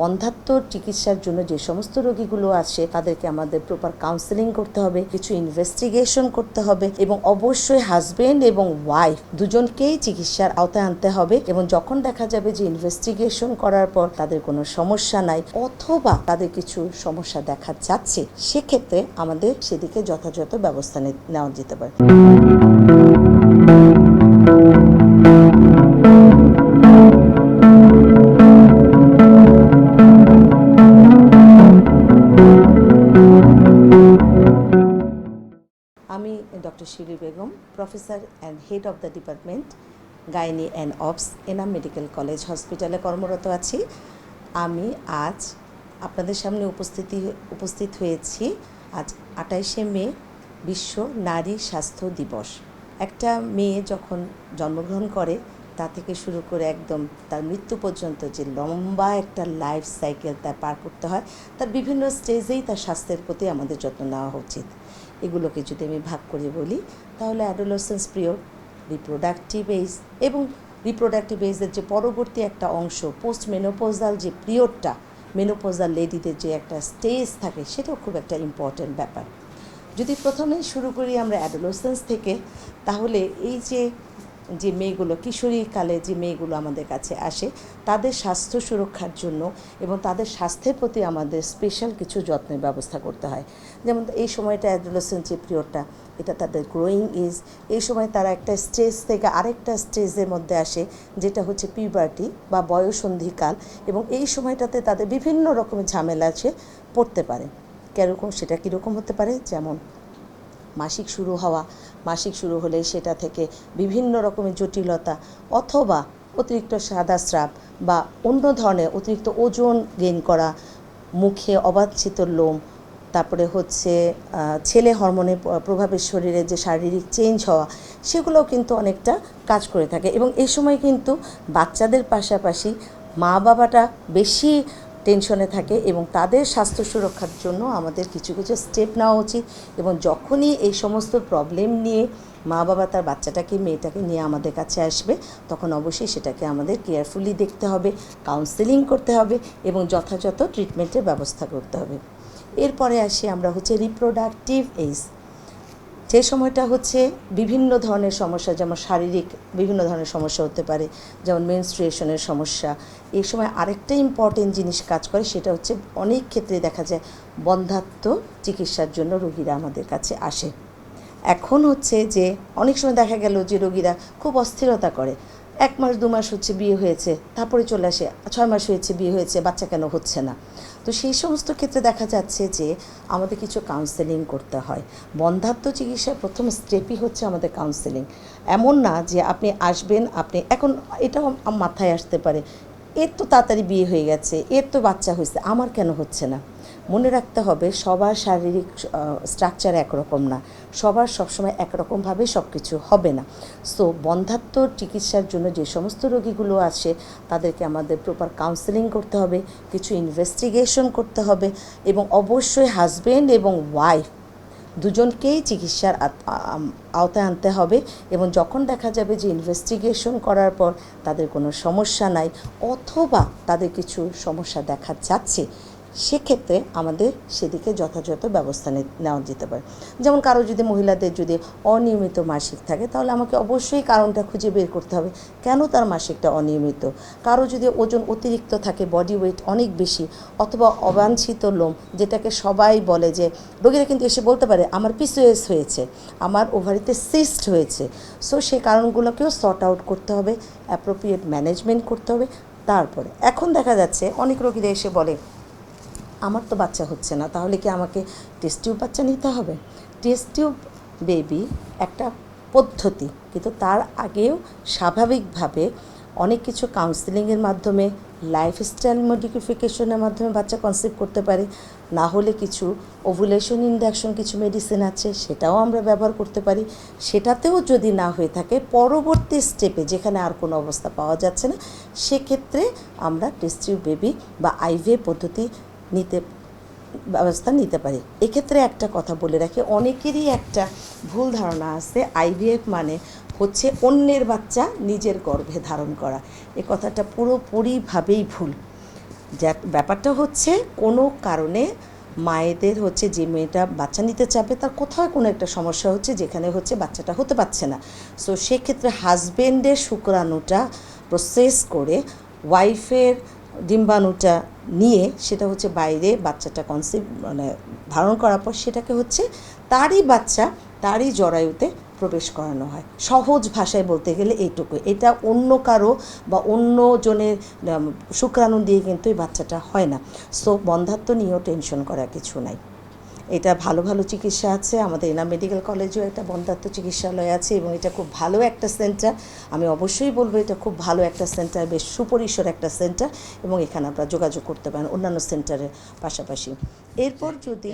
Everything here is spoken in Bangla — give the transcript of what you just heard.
বন্ধাত্ম চিকিৎসার জন্য যে সমস্ত রোগীগুলো আছে, তাদেরকে আমাদের প্রপার কাউন্সেলিং করতে হবে, কিছু ইনভেস্টিগেশন করতে হবে এবং অবশ্যই হাজবেন্ড এবং ওয়াইফ দুজনকেই চিকিৎসার আওতায় আনতে হবে এবং যখন দেখা যাবে যে ইনভেস্টিগেশন করার পর তাদের কোনো সমস্যা নাই অথবা তাদের কিছু সমস্যা দেখা যাচ্ছে, সেক্ষেত্রে আমাদের সেদিকে যথাযথ ব্যবস্থা নেওয়া যেতে পারে। Doctor Shiri Begum professor and head of the department gynae and obs Enam medical college হসপিটালে কর্মরত আছি। আমি আজ আপনাদের সামনে উপস্থিতি, উপস্থিত হয়েছি আজ আঠাইশে মে, বিশ্ব নারী স্বাস্থ্য দিবস। একটা মেয়ে যখন জন্মগ্রহণ করে, তা থেকে শুরু করে একদম তার মৃত্যু পর্যন্ত যে লম্বা একটা লাইফ সাইকেল তার পার করতে হয়, তার বিভিন্ন স্টেজেই তার স্বাস্থ্যের প্রতি আমাদের যত্ন নেওয়া উচিত। এগুলোকে যদি আমি ভাগ করে বলি, তাহলে অ্যাডোলসেন্স পিরিয়ড রিপ্রোডাক্টিভ এজ এবং রিপ্রোডাক্টিভ এজের যে পরবর্তী একটা অংশ পোস্ট মেনোপোজাল যে পিরিয়ডটা মেনোপোজাল লেডিদের যে একটা স্টেজ থাকে, সেটাও খুব একটা ইম্পর্ট্যান্ট ব্যাপার। যদি প্রথমেই শুরু করি আমরা অ্যাডোলসেন্স থেকে, তাহলে এই যে যে মেয়েগুলো, কিশোরীকালে যে মেয়েগুলো আমাদের কাছে আসে, তাদের স্বাস্থ্য সুরক্ষার জন্য এবং তাদের স্বাস্থ্যের প্রতি আমাদের স্পেশাল কিছু যত্নের ব্যবস্থা করতে হয়। যেমন এই সময়টা অ্যাডোলসেন্স যে পিরিয়ডটা এটা তাদের গ্রোয়িং এজ এই সময় তারা একটা স্টেজ থেকে আরেকটা স্টেজের মধ্যে আসে, যেটা হচ্ছে পিউবার্টি বা বয়সন্ধিকাল এবং এই সময়টাতে তাদের বিভিন্ন রকমের ঝামেলা আছে পড়তে পারে। কীরকম সেটা কীরকম হতে পারে? যেমন মাসিক শুরু হওয়া, মাসিক শুরু হলে সেটা থেকে বিভিন্ন রকমের জটিলতা অথবা অতিরিক্ত সাদা স্রাব বা অন্য ধরনের অতিরিক্ত ওজন গেইন করা, মুখে অবাঞ্ছিত লোম, তারপরে হচ্ছে ছেলে হরমোনের প্রভাবে শরীরে যে শারীরিক চেঞ্জ হওয়া, সেগুলোও কিন্তু অনেকটা কাজ করে থাকে এবং এই সময় কিন্তু বাচ্চাদের পাশাপাশি মা বাবাটা বেশি টেনশনে থাকে এবং তাদের স্বাস্থ্য সুরক্ষার জন্য আমাদের কিছু কিছু স্টেপ নেওয়া উচিত এবং যখনই এই সমস্ত প্রবলেম নিয়ে মা বাবা তার বাচ্চাটাকে, মেয়েটাকে নিয়ে আমাদের কাছে আসবে, তখন অবশ্যই সেটাকে আমাদের কেয়ারফুলি দেখতে হবে কাউন্সেলিং করতে হবে এবং যথাযথ ট্রিটমেন্টের ব্যবস্থা করতে হবে। এরপরে আসি আমরা হচ্ছে রিপ্রোডাক্টিভ এজ যে সময়টা হচ্ছে বিভিন্ন ধরনের সমস্যা, যেমন শারীরিক বিভিন্ন ধরনের সমস্যা হতে পারে, যেমন মেনস্ট্রুয়েশনের সমস্যা এই সময় আরেকটা ইম্পর্টেন্ট জিনিস কাজ করে, সেটা হচ্ছে অনেক ক্ষেত্রে দেখা যায় বন্ধাত্ম চিকিৎসার জন্য রোগীরা আমাদের কাছে আসে। এখন হচ্ছে যে অনেক সময় দেখা গেল যে রোগীরা খুব অস্থিরতা করে এক মাস, দু মাস হচ্ছে বিয়ে হয়েছে, তারপরে চলে আসে, ছয় মাস হয়েছে, বিয়ে হয়েছে, বাচ্চা কেন হচ্ছে না? তো সেই সমস্ত ক্ষেত্রে দেখা যাচ্ছে যে আমাদের কিছু কাউন্সেলিং করতে হয়। বন্ধাত্ম চিকিৎসার প্রথম স্টেপই হচ্ছে আমাদের কাউন্সেলিং এমন না যে আপনি আসবেন, আপনি এখন এটাও মাথায় আসতে পারে, এর তো তাড়াতাড়ি বিয়ে হয়ে গেছে, এর তো বাচ্চা হয়েছে, আমার কেন হচ্ছে না? মনে রাখতে হবে সবার শারীরিক স্ট্রাকচার একরকম না। সবার সবসময় একরকমভাবে সব কিছু হবে না। সো বন্ধাত্ম চিকিৎসার জন্য যে সমস্ত রোগীগুলো আসে তাদেরকে আমাদের প্রপার কাউন্সেলিং করতে হবে, কিছু ইনভেস্টিগেশন করতে হবে এবং অবশ্যই হাজবেন্ড এবং ওয়াইফ দুজনকেই চিকিৎসার আওতায় আনতে হবে এবং যখন দেখা যাবে যে ইনভেস্টিগেশন করার পর তাদের কোনো সমস্যা নাই অথবা তাদের কিছু সমস্যা দেখা যাচ্ছে সেক্ষেত্রে আমাদের সেদিকে যথাযথ ব্যবস্থা নেওয়া যেতে পারে। যেমন কারও যদি মহিলাদের যদি অনিয়মিত মাসিক থাকে, তাহলে আমাকে অবশ্যই কারণটা খুঁজে বের করতে হবে। কেন তার মাসিকটা অনিয়মিত? কারও যদি ওজন অতিরিক্ত থাকে বডি ওয়েট অনেক বেশি, অথবা অবাঞ্ছিত লোম, যেটাকে সবাই বলে যে, রোগীরা কিন্তু এসে বলতে পারে, আমার পিসিওএস হয়েছে, আমার ওভারিতে সিস্ট হয়েছে। সো সেই কারণগুলোকেও সর্ট আউট করতে হবে অ্যাপ্রোপ্রিয়েট ম্যানেজমেন্ট করতে হবে। তারপরে, এখন দেখা যাচ্ছে, অনেক রোগীরা এসে বলে আমার তো বাচ্চা হচ্ছে না, তাহলে কি আমাকে টেস্ট টিউব বাচ্চা নিতে হবে? টেস্ট টিউব বেবি একটা পদ্ধতি, কিন্তু তার আগেও স্বাভাবিকভাবে অনেক কিছু কাউন্সিলিংয়ের মাধ্যমে লাইফস্টাইল মডিফিকেশনের মাধ্যমে বাচ্চা কনসিভ করতে পারে। না হলে কিছু ওভুলেশন ইন্ডাকশন কিছু মেডিসিন আছে, সেটাও আমরা ব্যবহার করতে পারি। সেটাতেও যদি না হয়ে থাকে, পরবর্তী স্টেপে যেখানে আর কোনো অবস্থা পাওয়া যাচ্ছে না, সেক্ষেত্রে আমরা টেস্টিউ বেবি বা আইভিএ পদ্ধতি নিতে, ব্যবস্থা নিতে পারি। এক্ষেত্রে একটা কথা বলে রাখি, অনেকেরই একটা ভুল ধারণা আছে আইভিএফ মানে হচ্ছে অন্যের বাচ্চা নিজের গর্ভে ধারণ করা। এ কথাটা পুরোপুরিভাবেই ভুল। যা- ব্যাপারটা হচ্ছে কোনো কারণে মায়েদের হচ্ছে যে মেয়েটা বাচ্চা নিতে চাবে, তার কোথাও কোনো একটা সমস্যা হচ্ছে যেখানে হচ্ছে বাচ্চাটা হতে পারছে না। সো সেক্ষেত্রে হাজবেন্ডের শুক্রাণুটা প্রসেস করে ওয়াইফের ডিম্বাণুটা নিয়ে সেটা হচ্ছে বাইরে বাচ্চাটা কনসিভ মানে ধারণ করার পর সেটাকে হচ্ছে তারই বাচ্চা তারই জরায়ুতে প্রবেশ করানো হয়। সহজ ভাষায় বলতে গেলে এইটুকু। এটা অন্য কারও বা অন্য জনের শুক্রাণু দিয়ে কিন্তু এই বাচ্চাটা হয় না। সো বন্ধাত্ম নিয়েও টেনশন করা কিছু নাই। এটা ভালো ভালো চিকিৎসা আছে, আমাদের এনা মেডিকেল কলেজেও একটা বন্ধাত্ম চিকিৎসালয় আছে এবং এটা খুব ভালো একটা সেন্টার। আমি অবশ্যই বলব এটা খুব ভালো একটা সেন্টার, বেশ সুপরিসর একটা সেন্টার এবং এখানে আপনারা যোগাযোগ করতে পারেন অন্যান্য সেন্টারের পাশাপাশি। এরপর যদি